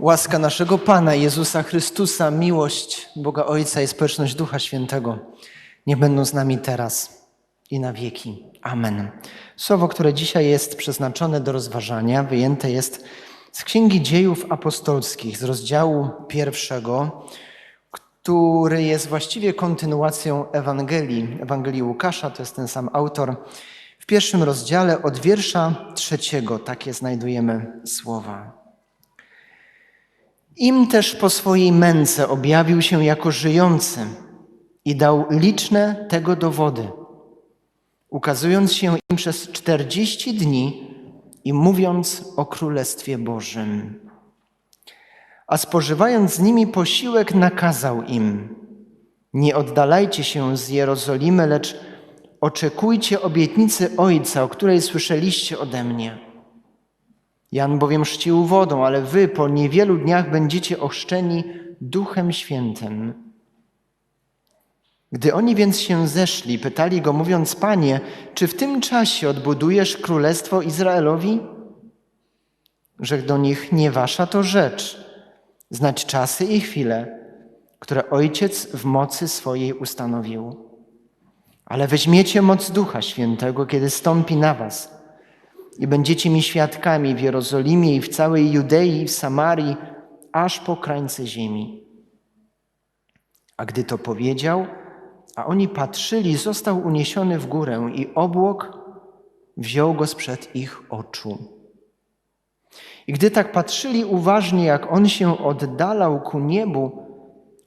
Łaska naszego Pana Jezusa Chrystusa, miłość Boga Ojca i społeczność Ducha Świętego niech będą z nami teraz i na wieki. Amen. Słowo, które dzisiaj jest przeznaczone do rozważania, wyjęte jest z Księgi Dziejów Apostolskich, z rozdziału pierwszego, który jest właściwie kontynuacją Ewangelii, Ewangelii Łukasza, to jest ten sam autor. W pierwszym rozdziale od wiersza trzeciego takie znajdujemy słowa. Im też po swojej męce objawił się jako żyjący i dał liczne tego dowody, ukazując się im przez czterdzieści dni i mówiąc o Królestwie Bożym. A spożywając z nimi posiłek, nakazał im: Nie oddalajcie się z Jerozolimy, lecz oczekujcie obietnicy Ojca, o której słyszeliście ode mnie. Jan bowiem chrzcił wodą, ale wy po niewielu dniach będziecie ochrzczeni Duchem Świętym. Gdy oni więc się zeszli, pytali go, mówiąc: Panie, czy w tym czasie odbudujesz królestwo Izraelowi? Rzekł do nich: Nie wasza to rzecz, znać czasy i chwile, które Ojciec w mocy swojej ustanowił. Ale weźmiecie moc Ducha Świętego, kiedy stąpi na was i będziecie mi świadkami w Jerozolimie i w całej Judei i w Samarii, aż po krańce ziemi. A gdy to powiedział, a oni patrzyli, został uniesiony w górę i obłok wziął go sprzed ich oczu. I gdy tak patrzyli uważnie, jak on się oddalał ku niebu,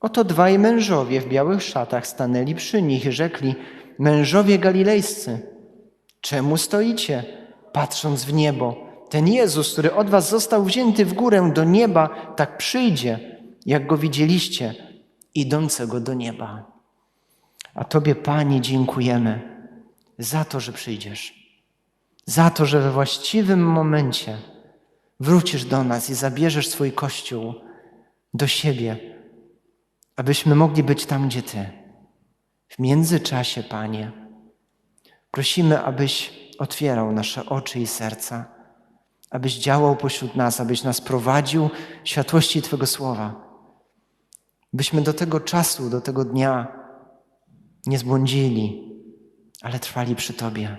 oto dwaj mężowie w białych szatach stanęli przy nich i rzekli: Mężowie galilejscy, czemu stoicie? Patrząc w niebo. Ten Jezus, który od was został wzięty w górę do nieba, tak przyjdzie, jak go widzieliście, idącego do nieba. A Tobie, Panie, dziękujemy za to, że przyjdziesz, za to, że we właściwym momencie wrócisz do nas i zabierzesz swój Kościół do siebie, abyśmy mogli być tam, gdzie Ty. W międzyczasie, Panie, prosimy, abyś otwierał nasze oczy i serca, abyś działał pośród nas, abyś nas prowadził światłości Twojego słowa. Byśmy do tego czasu, do tego dnia nie zbłądzili, ale trwali przy Tobie.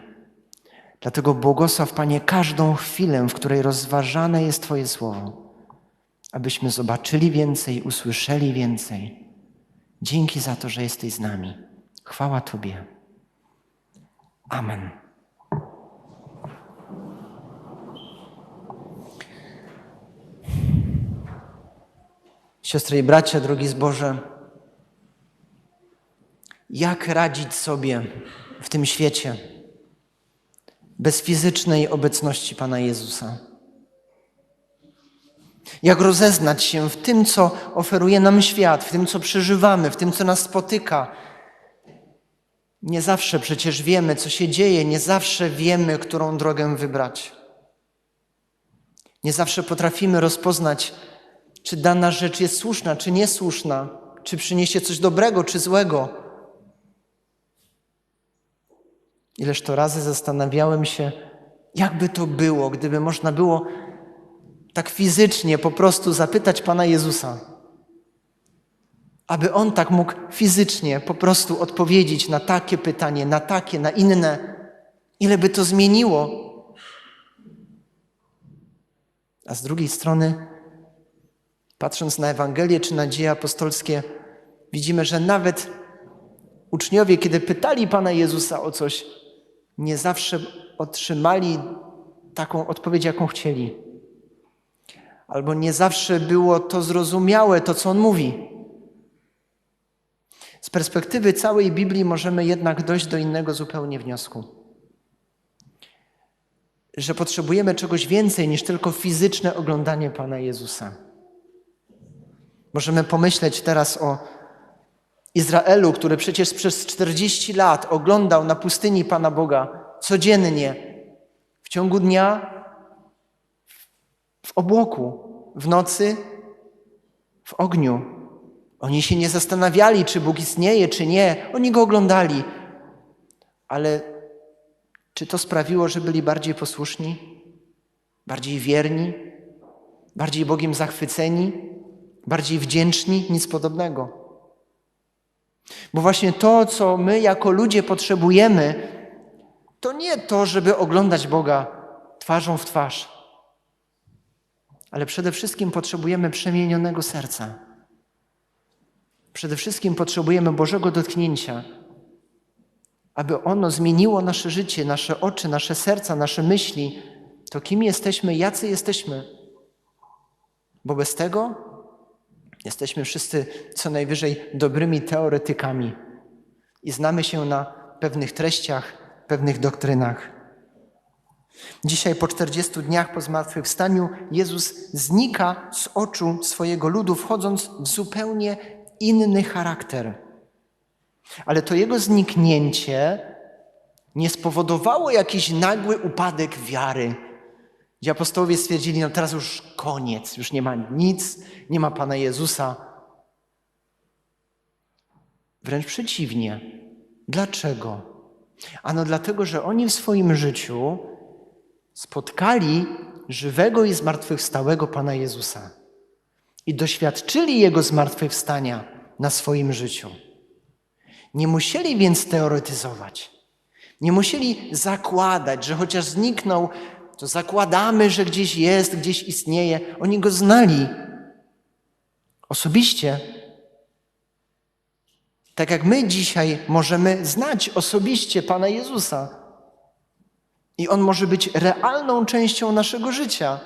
Dlatego błogosław, Panie, każdą chwilę, w której rozważane jest Twoje słowo, abyśmy zobaczyli więcej, usłyszeli więcej. Dzięki za to, że jesteś z nami. Chwała Tobie. Amen. Siostry i bracia, drogi zboże, jak radzić sobie w tym świecie bez fizycznej obecności Pana Jezusa? Jak rozeznać się w tym, co oferuje nam świat, w tym, co przeżywamy, w tym, co nas spotyka? Nie zawsze przecież wiemy, co się dzieje, nie zawsze wiemy, którą drogę wybrać. Nie zawsze potrafimy rozpoznać, czy dana rzecz jest słuszna, czy niesłuszna, czy przyniesie coś dobrego, czy złego. Ileż to razy zastanawiałem się, jakby to było, gdyby można było tak fizycznie po prostu zapytać Pana Jezusa, aby On tak mógł fizycznie po prostu odpowiedzieć na takie pytanie, na takie, na inne, ile by to zmieniło. A z drugiej strony, Patrząc na Ewangelię czy na dzieje apostolskie, widzimy, że nawet uczniowie, kiedy pytali Pana Jezusa o coś, nie zawsze otrzymali taką odpowiedź, jaką chcieli. Albo nie zawsze było to zrozumiałe, to co On mówi. Z perspektywy całej Biblii możemy jednak dojść do innego zupełnie wniosku. Że potrzebujemy czegoś więcej niż tylko fizyczne oglądanie Pana Jezusa. Możemy pomyśleć teraz o Izraelu, który przecież przez 40 lat oglądał na pustyni Pana Boga codziennie, w ciągu dnia, w obłoku, w nocy, w ogniu. Oni się nie zastanawiali, czy Bóg istnieje, czy nie. Oni go oglądali. Ale czy to sprawiło, że byli bardziej posłuszni, bardziej wierni, bardziej Bogiem zachwyceni, bardziej wdzięczni, nic podobnego. Bo właśnie to, co my jako ludzie potrzebujemy, to nie to, żeby oglądać Boga twarzą w twarz, ale przede wszystkim potrzebujemy przemienionego serca. Przede wszystkim potrzebujemy Bożego dotknięcia, aby ono zmieniło nasze życie, nasze oczy, nasze serca, nasze myśli, to kim jesteśmy, jacy jesteśmy. Bo bez tego jesteśmy wszyscy co najwyżej dobrymi teoretykami i znamy się na pewnych treściach, pewnych doktrynach. Dzisiaj, po 40 dniach po zmartwychwstaniu, Jezus znika z oczu swojego ludu, wchodząc w zupełnie inny charakter. Ale to jego zniknięcie nie spowodowało jakiś nagły upadek wiary, gdzie apostołowie stwierdzili, no teraz już koniec, już nie ma nic, nie ma Pana Jezusa. Wręcz przeciwnie. Dlaczego? Ano dlatego, że oni w swoim życiu spotkali żywego i zmartwychwstałego Pana Jezusa i doświadczyli Jego zmartwychwstania na swoim życiu. Nie musieli więc teoretyzować. Nie musieli zakładać, że chociaż zniknął, to zakładamy, że gdzieś jest, gdzieś istnieje. Oni go znali osobiście. Tak jak my dzisiaj możemy znać osobiście Pana Jezusa. I On może być realną częścią naszego życia.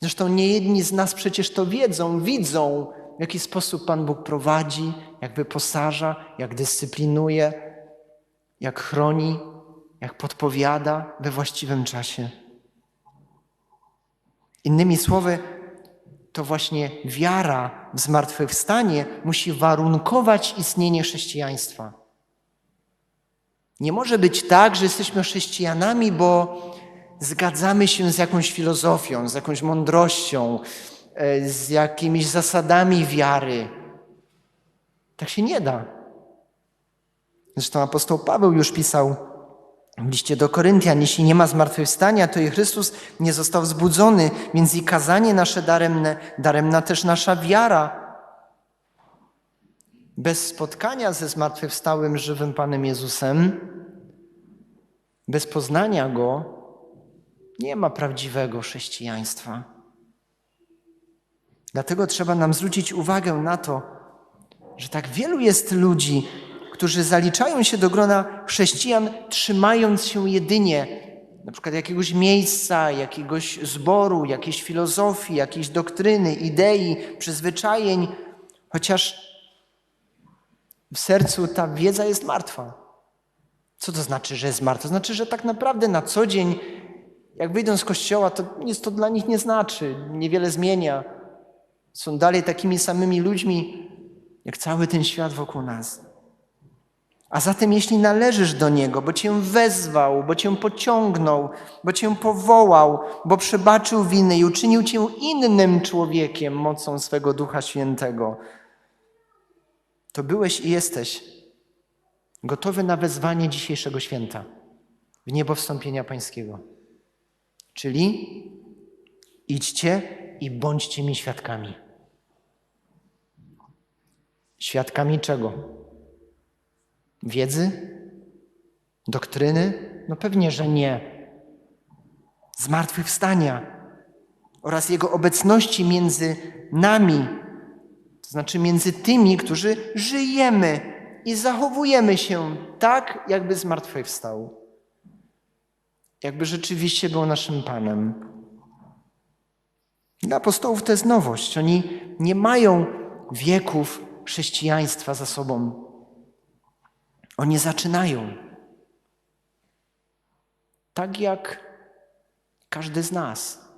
Zresztą nie jedni z nas przecież to wiedzą, widzą, w jaki sposób Pan Bóg prowadzi, jak wyposaża, jak dyscyplinuje, jak chroni, jak podpowiada we właściwym czasie. Innymi słowy, to właśnie wiara w zmartwychwstanie musi warunkować istnienie chrześcijaństwa. Nie może być tak, że jesteśmy chrześcijanami, bo zgadzamy się z jakąś filozofią, z jakąś mądrością, e, z jakimiś zasadami wiary. Tak się nie da. Zresztą apostoł Paweł już pisał w liście do Koryntian, jeśli nie ma zmartwychwstania, to i Chrystus nie został wzbudzony, więc i kazanie nasze daremne, daremna też nasza wiara. Bez spotkania ze zmartwychwstałym, żywym Panem Jezusem, bez poznania Go, nie ma prawdziwego chrześcijaństwa. Dlatego trzeba nam zwrócić uwagę na to, że tak wielu jest ludzi, którzy zaliczają się do grona chrześcijan, trzymając się jedynie na przykład jakiegoś miejsca, jakiegoś zboru, jakiejś filozofii, jakiejś doktryny, idei, przyzwyczajeń, chociaż w sercu ta wiedza jest martwa. Co to znaczy, że jest martwa? To znaczy, że tak naprawdę na co dzień, jak wyjdą z kościoła, to nic to dla nich nie znaczy, niewiele zmienia. Są dalej takimi samymi ludźmi, jak cały ten świat wokół nas. A zatem, jeśli należysz do Niego, bo Cię wezwał, bo Cię pociągnął, bo Cię powołał, bo przebaczył winy i uczynił Cię innym człowiekiem mocą swego Ducha Świętego, to byłeś i jesteś gotowy na wezwanie dzisiejszego święta w niebo wstąpienia Pańskiego. Czyli idźcie i bądźcie mi świadkami. Świadkami czego? Wiedzy? Doktryny? No pewnie, że nie. Zmartwychwstania oraz Jego obecności między nami, to znaczy między tymi, którzy żyjemy i zachowujemy się tak, jakby zmartwychwstał. Jakby rzeczywiście był naszym Panem. Dla apostołów to jest nowość. Oni nie mają wieków chrześcijaństwa za sobą. Oni zaczynają. Tak jak każdy z nas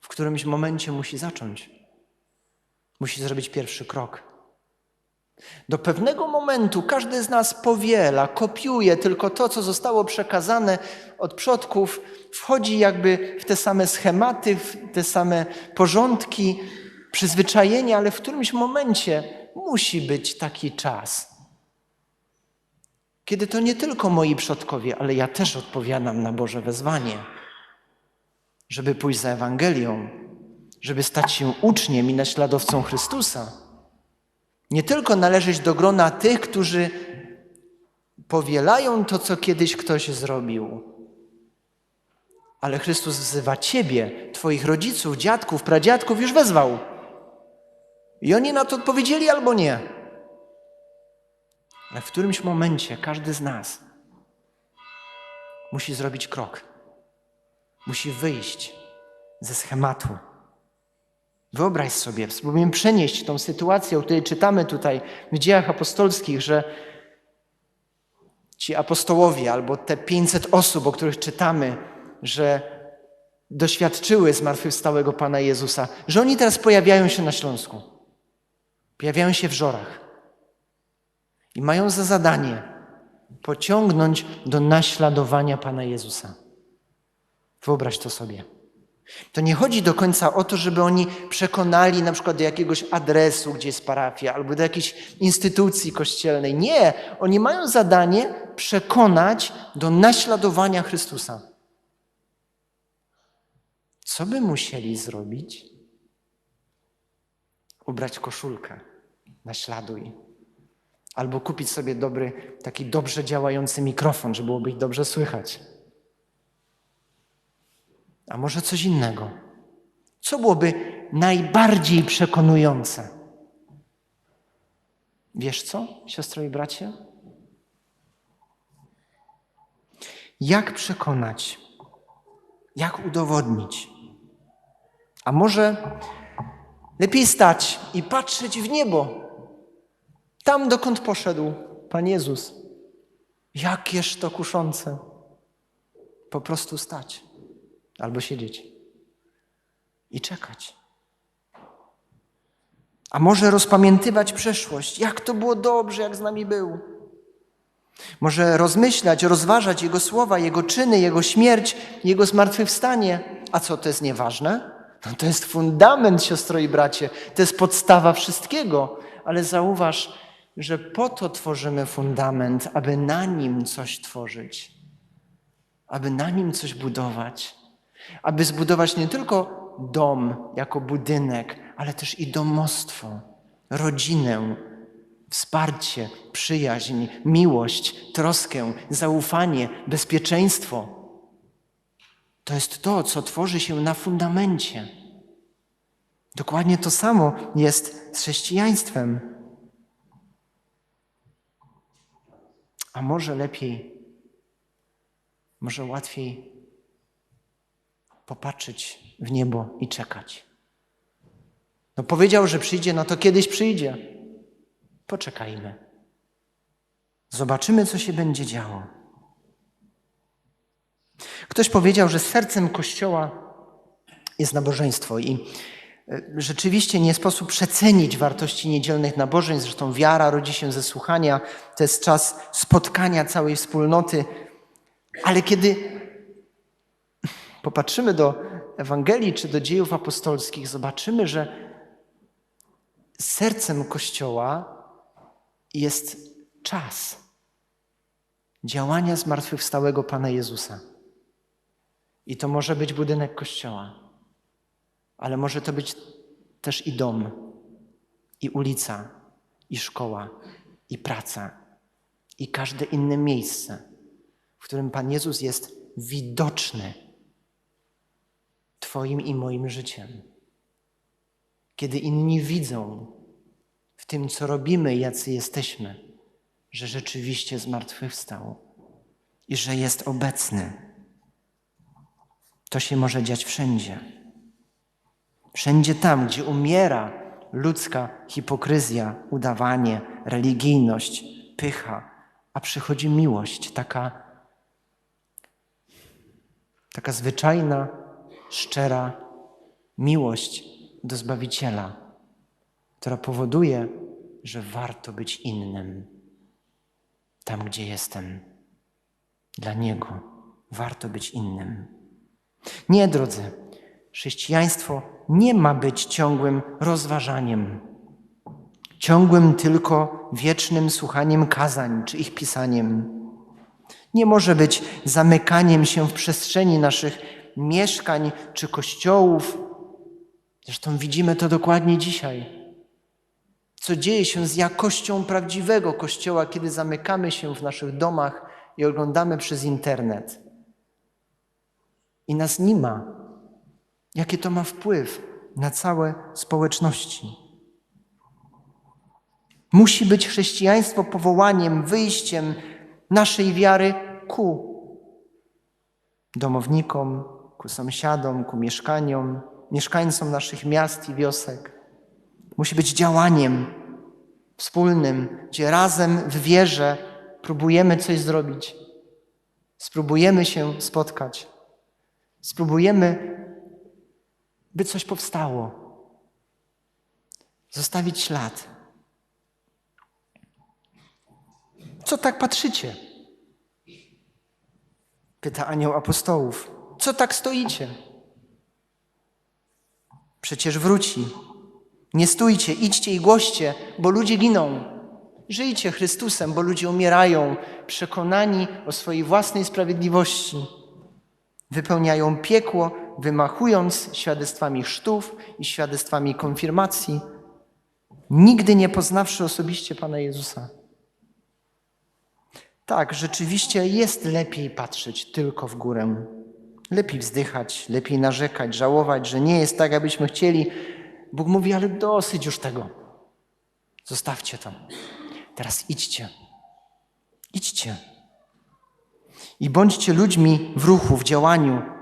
w którymś momencie musi zacząć. Musi zrobić pierwszy krok. Do pewnego momentu każdy z nas powiela, kopiuje tylko to, co zostało przekazane od przodków, wchodzi jakby w te same schematy, w te same porządki, przyzwyczajenia, ale w którymś momencie musi być taki czas, kiedy to nie tylko moi przodkowie, ale ja też odpowiadam na Boże wezwanie. żeby pójść za Ewangelią, żeby stać się uczniem i naśladowcą Chrystusa. Nie tylko należeć do grona tych, którzy powielają to, co kiedyś ktoś zrobił, ale Chrystus wzywa Ciebie, Twoich rodziców, dziadków, pradziadków już wezwał. I oni na to odpowiedzieli albo nie. Ale w którymś momencie każdy z nas musi zrobić krok. Musi wyjść ze schematu. Wyobraź sobie, spróbujmy przenieść tą sytuację, o której czytamy tutaj w dziejach apostolskich, że ci apostołowie albo te 500 osób, o których czytamy, że doświadczyły zmartwychwstałego Pana Jezusa, że oni teraz pojawiają się na Śląsku. Pojawiają się w żorach. I mają za zadanie pociągnąć do naśladowania Pana Jezusa. Wyobraź to sobie. To nie chodzi do końca o to, żeby oni przekonali na przykład do jakiegoś adresu, gdzie jest parafia, albo do jakiejś instytucji kościelnej. Nie, oni mają zadanie przekonać do naśladowania Chrystusa. Co by musieli zrobić? Ubrać koszulkę, naśladuj. Albo kupić sobie dobry, taki dobrze działający mikrofon, żeby było ich dobrze słychać. A może coś innego? Co byłoby najbardziej przekonujące? Wiesz co, siostro i bracie? Jak przekonać? Jak udowodnić? A może lepiej stać i patrzeć w niebo, tam dokąd poszedł Pan Jezus. Jakież to kuszące. Po prostu stać albo siedzieć i czekać. A może rozpamiętywać przeszłość, jak to było dobrze, jak z nami był. Może rozmyślać, rozważać Jego słowa, Jego czyny, Jego śmierć, Jego zmartwychwstanie. A co to jest nieważne? No to jest fundament, siostro i bracie, to jest podstawa wszystkiego. Ale zauważ, że po to tworzymy fundament, aby na nim coś tworzyć, aby na nim coś budować aby zbudować nie tylko dom jako budynek, ale też i domostwo, rodzinę, wsparcie, przyjaźń, miłość, troskę, zaufanie, bezpieczeństwo. To jest to, co tworzy się na fundamencie. Dokładnie to samo jest z chrześcijaństwem. A może lepiej, może łatwiej popatrzeć w niebo i czekać. No powiedział, że przyjdzie, no to kiedyś przyjdzie. Poczekajmy. Zobaczymy, co się będzie działo. Ktoś powiedział, że sercem Kościoła jest nabożeństwo i rzeczywiście nie sposób przecenić wartości niedzielnych nabożeństw. Zresztą wiara rodzi się ze słuchania, to jest czas spotkania całej wspólnoty. Ale kiedy popatrzymy do Ewangelii czy do dziejów apostolskich, zobaczymy, że sercem Kościoła jest czas działania zmartwychwstałego Pana Jezusa. I to może być budynek Kościoła, ale może to być też i dom, i ulica, i szkoła, i praca, i każde inne miejsce, w którym Pan Jezus jest widoczny Twoim i moim życiem. Kiedy inni widzą w tym, co robimy, jacy jesteśmy, że rzeczywiście zmartwychwstał i że jest obecny. To się może dziać wszędzie. Wszędzie tam, gdzie umiera ludzka hipokryzja, udawanie, religijność, pycha, a przychodzi miłość, taka, taka zwyczajna, szczera miłość do Zbawiciela, która powoduje, że warto być innym tam, gdzie jestem. Dla Niego warto być innym. Nie, drodzy, chrześcijaństwo nie ma być ciągłym rozważaniem, ciągłym tylko wiecznym słuchaniem kazań czy ich pisaniem. Nie może być zamykaniem się w przestrzeni naszych mieszkań czy kościołów. Zresztą widzimy to dokładnie dzisiaj. Co dzieje się z jakością prawdziwego kościoła, kiedy zamykamy się w naszych domach i oglądamy przez internet. I nas nie ma. Jaki to ma wpływ na całe społeczności? Musi być chrześcijaństwo powołaniem, wyjściem naszej wiary ku domownikom, ku sąsiadom, ku mieszkaniom, mieszkańcom naszych miast i wiosek. Musi być działaniem wspólnym, gdzie razem w wierze próbujemy coś zrobić. Spróbujemy się spotkać. Spróbujemy, by coś powstało. Zostawić ślad. Co tak patrzycie? Pyta anioł apostołów. Co tak stoicie? Przecież wróci. Nie stójcie, idźcie i głoście, bo ludzie giną. Żyjcie Chrystusem, bo ludzie umierają, przekonani o swojej własnej sprawiedliwości. Wypełniają piekło, wymachując świadectwami chrztów i świadectwami konfirmacji, nigdy nie poznawszy osobiście Pana Jezusa. Tak, rzeczywiście jest lepiej patrzeć tylko w górę. Lepiej wzdychać, lepiej narzekać, żałować, że nie jest tak, abyśmy chcieli. Bóg mówi, ale dosyć już tego. Zostawcie to. Teraz idźcie. Idźcie. I bądźcie ludźmi w ruchu, w działaniu.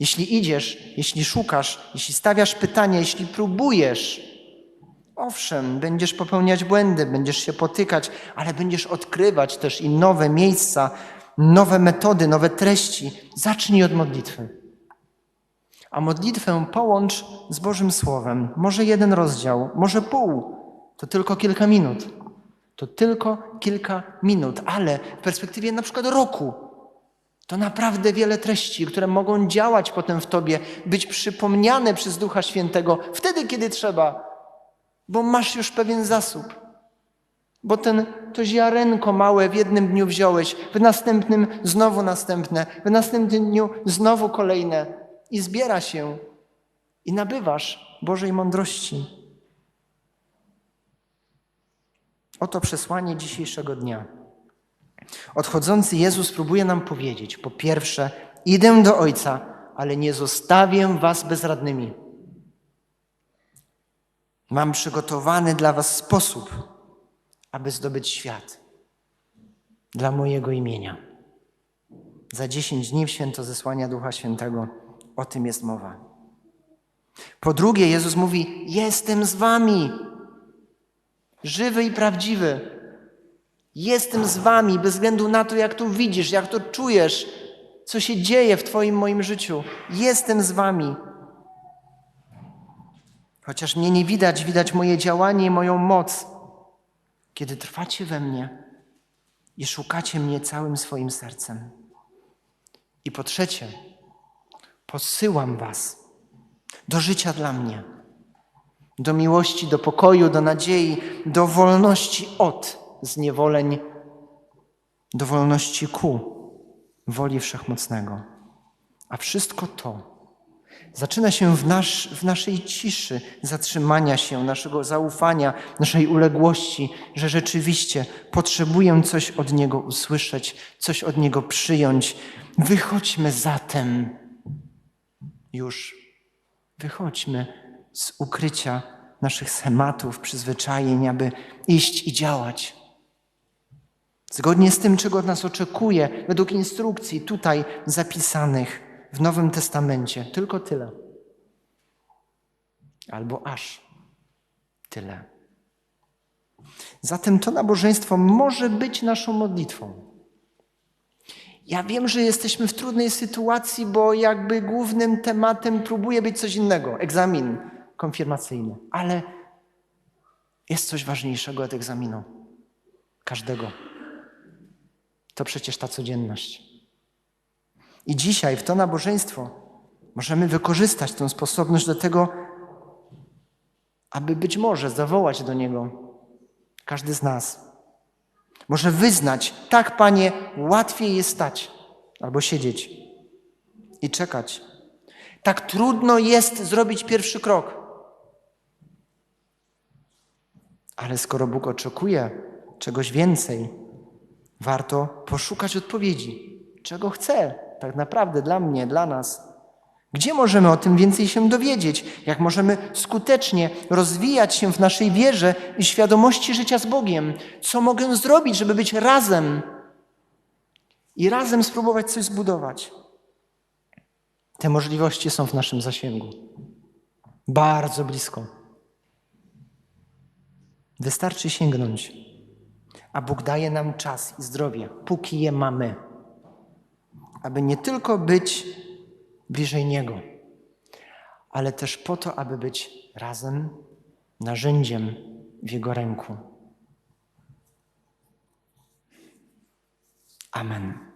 Jeśli idziesz, jeśli szukasz, jeśli stawiasz pytania, jeśli próbujesz, owszem, będziesz popełniać błędy, będziesz się potykać, ale będziesz odkrywać też i nowe miejsca, nowe metody, nowe treści. Zacznij od modlitwy. A modlitwę połącz z Bożym Słowem. Może jeden rozdział, może pół. To tylko kilka minut. To tylko kilka minut, ale w perspektywie na przykład roku to naprawdę wiele treści, które mogą działać potem w tobie, być przypomniane przez Ducha Świętego wtedy, kiedy trzeba, bo masz już pewien zasób. Bo ten, to ziarenko małe w jednym dniu wziąłeś, w następnym znowu następne, w następnym dniu znowu kolejne i zbiera się i nabywasz Bożej mądrości. Oto przesłanie dzisiejszego dnia. Odchodzący Jezus próbuje nam powiedzieć: po pierwsze, idę do Ojca, ale nie zostawię was bezradnymi. Mam przygotowany dla was sposób, aby zdobyć świat dla mojego imienia. Za dziesięć dni w święto zesłania Ducha Świętego o tym jest mowa. Po drugie, Jezus mówi: Jestem z wami, żywy i prawdziwy. Jestem z wami bez względu na to, jak to widzisz, jak to czujesz, co się dzieje w Twoim, moim życiu. Jestem z wami. Chociaż mnie nie widać, widać moje działanie i moją moc, kiedy trwacie we mnie i szukacie mnie całym swoim sercem. I po trzecie, posyłam Was do życia dla mnie, do miłości, do pokoju, do nadziei, do wolności od zniewoleń, do wolności ku woli Wszechmocnego. A wszystko to zaczyna się w, nasz, w naszej ciszy, zatrzymania się, naszego zaufania, naszej uległości, że rzeczywiście potrzebuję coś od Niego usłyszeć, coś od Niego przyjąć. Wychodźmy zatem już, wychodźmy z ukrycia naszych schematów, przyzwyczajeń, aby iść i działać. Zgodnie z tym, czego od nas oczekuje, według instrukcji tutaj zapisanych w Nowym Testamencie. Tylko tyle. Albo aż tyle. Zatem to nabożeństwo może być naszą modlitwą. Ja wiem, że jesteśmy w trudnej sytuacji, bo jakby głównym tematem próbuje być coś innego egzamin konfirmacyjny. Ale jest coś ważniejszego od egzaminu. Każdego. To przecież ta codzienność. I dzisiaj w to nabożeństwo możemy wykorzystać tę sposobność do tego, aby być może zawołać do Niego każdy z nas. Może wyznać, tak, Panie, łatwiej jest stać albo siedzieć. i czekać. Tak trudno jest zrobić pierwszy krok. Ale skoro Bóg oczekuje czegoś więcej, warto poszukać odpowiedzi. Czego chce tak naprawdę dla mnie, dla nas? Gdzie możemy o tym więcej się dowiedzieć? Jak możemy skutecznie rozwijać się w naszej wierze i świadomości życia z Bogiem? Co mogę zrobić, żeby być razem i razem spróbować coś zbudować? Te możliwości są w naszym zasięgu. Bardzo blisko. Wystarczy sięgnąć, a Bóg daje nam czas i zdrowie, póki je mamy, aby nie tylko być bliżej Niego, ale też po to, aby być razem narzędziem w Jego ręku. Amen.